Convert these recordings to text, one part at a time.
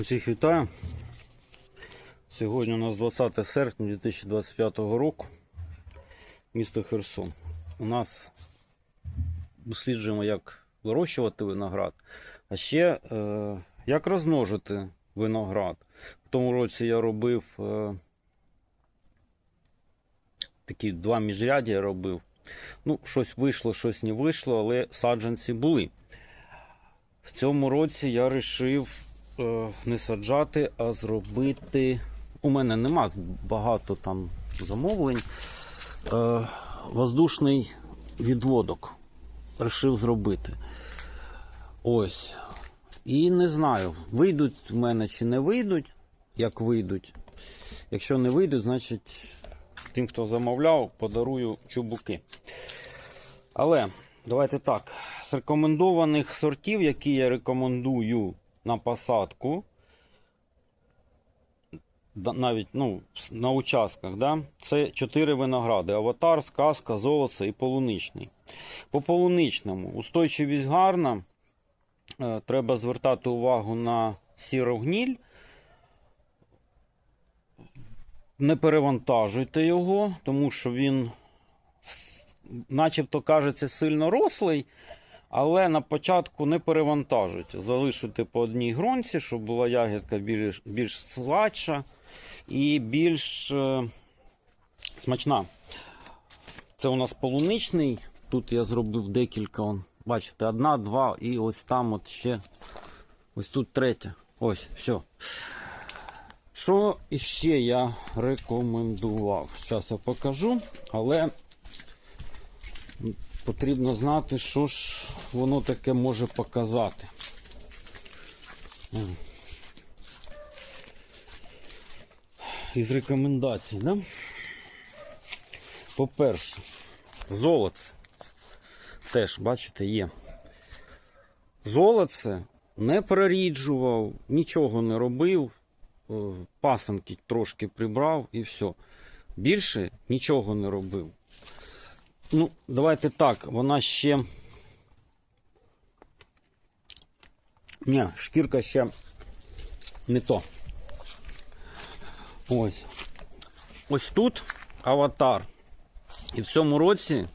Усіх вітаю. Сьогодні у нас 20 серпня 2025 року. Місто Херсон. У нас досліджуємо, як вирощувати виноград, а ще е, як розмножити виноград. В тому році я робив е, такі два міжряддя робив. Ну, щось вийшло, щось не вийшло, але саджанці були. В цьому році я вирішив е, не саджати, а зробити. У мене нема багато там замовлень. Е, воздушний відводок. Рішив зробити. Ось. І не знаю, вийдуть в мене чи не вийдуть, як вийдуть. Якщо не вийдуть, значить тим, хто замовляв, подарую чубуки. Але давайте так. З рекомендованих сортів, які я рекомендую на посадку, навіть ну, на участках, да, це чотири виногради: аватар, сказка, золоце і полуничний. По полуничному устойчивість гарна. Е, Треба звертати увагу на сірогніль. Не перевантажуйте його, тому що він начебто кажеться сильно рослий, але на початку не перевантажуйте. Залишуйте по одній гронці, щоб була ягідка більш, більш сладша і більш е, смачна. Це у нас полуничний. Тут я зробив декілька. Он, бачите, одна, два, і ось там от ще. Ось тут третя. Ось, все. Що іще я рекомендував? Зараз я покажу, але потрібно знати, що ж воно таке може показати. Із рекомендацій, да? По-перше, золоце. Теж, бачите, є. Золоце не проріджував, нічого не робив, е, пасанки трошки прибрав і все. Більше нічого не робив. Ну, давайте так, вона ще. Ні, шкірка ще не то. Ось. Ось тут аватар. І в цьому році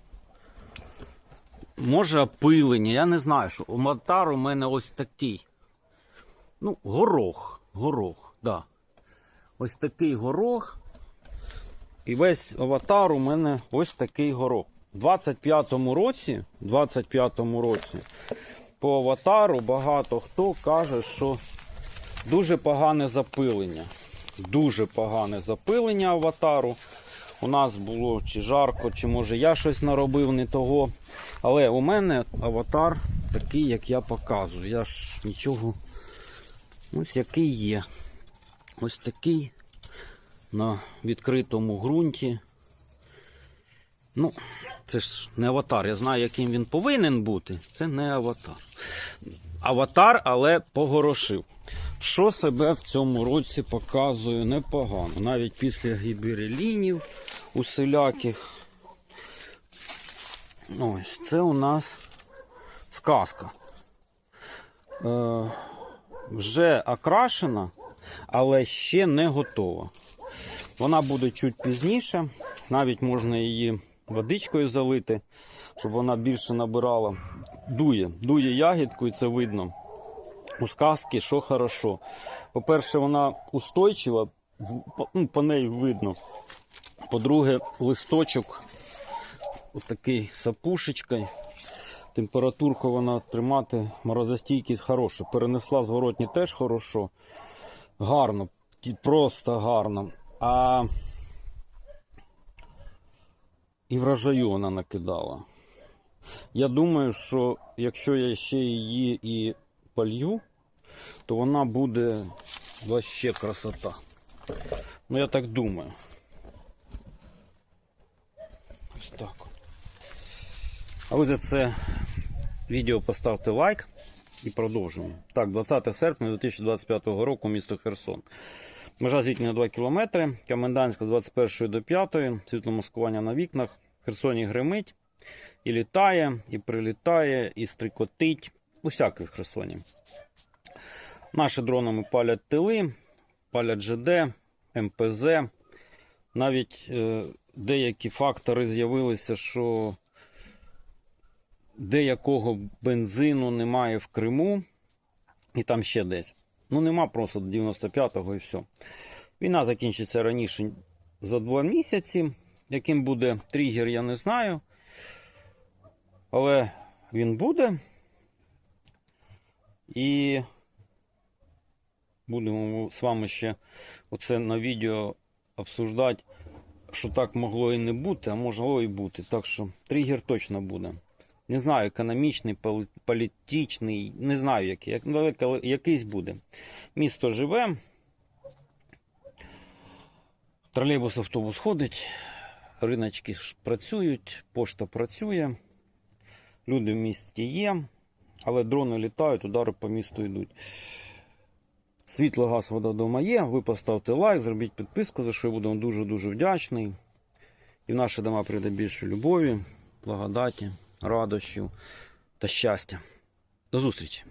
може опилення. Я не знаю, що аватар у мене ось такий. Ну, горох. Горох, да. Ось такий горох. І весь аватар у мене ось такий горох. У 25-му році, 25-му році по аватару багато хто каже, що дуже погане запилення. Дуже погане запилення аватару. У нас було чи жарко, чи може я щось наробив не того. Але у мене аватар такий, як я показую. Я ж нічого. Ось який є. Ось такий на відкритому ґрунті. Ну, це ж не аватар. Я знаю, яким він повинен бути. Це не аватар. Аватар, але погорошив. Що себе в цьому році показує непогано. Навіть після гіберелінів усіляких. Ось, це у нас сказка. Е, вже окрашена, але ще не готова. Вона буде чуть пізніше. Навіть можна її водичкою залити, щоб вона більше набирала. Дує, дує ягідку, і це видно. У сказки, що хорошо. По-перше, вона устойчива, ну, по неї видно. По-друге, листочок отакий з. Температурку вона тримати, морозостійкість хороша. Перенесла зворотні теж хорошо. Гарно, просто гарно. А і врожаю вона накидала. Я думаю, що якщо я ще її і полью, то вона буде вообще красота. Ну, я так думаю. Ось так. А ви за це відео поставте лайк і продовжуємо. Так, 20 серпня 2025 року, місто Херсон. Межа зіткнення 2 км, комендантська з 21 до 5, світло маскування на вікнах. Херсоні гримить, і літає, і прилітає, і стрикотить. Усяке в Херсоні. Наші дронами палять тили, палять ЖД, МПЗ. Навіть е, деякі фактори з'явилися, що деякого бензину немає в Криму і там ще десь. Ну, нема просто до 95-го і все. Війна закінчиться раніше за два місяці. Яким буде тригер, я не знаю. Але він буде. І будемо з вами ще оце на відео обсуждати, що так могло і не бути, а могло і бути. Так що тригер точно буде. Не знаю, економічний, політичний, не знаю який, як- ну, але якийсь буде. Місто живе. Тролейбус, автобус ходить, риночки працюють, пошта працює, люди в місті є, але дрони літають, удари по місту йдуть. Світло, газ, вода вдома є. Ви поставте лайк, зробіть підписку, за що я буду вам дуже-дуже вдячний. І в наші дома прийде більше любові, благодаті, радощів та щастя. До зустрічі!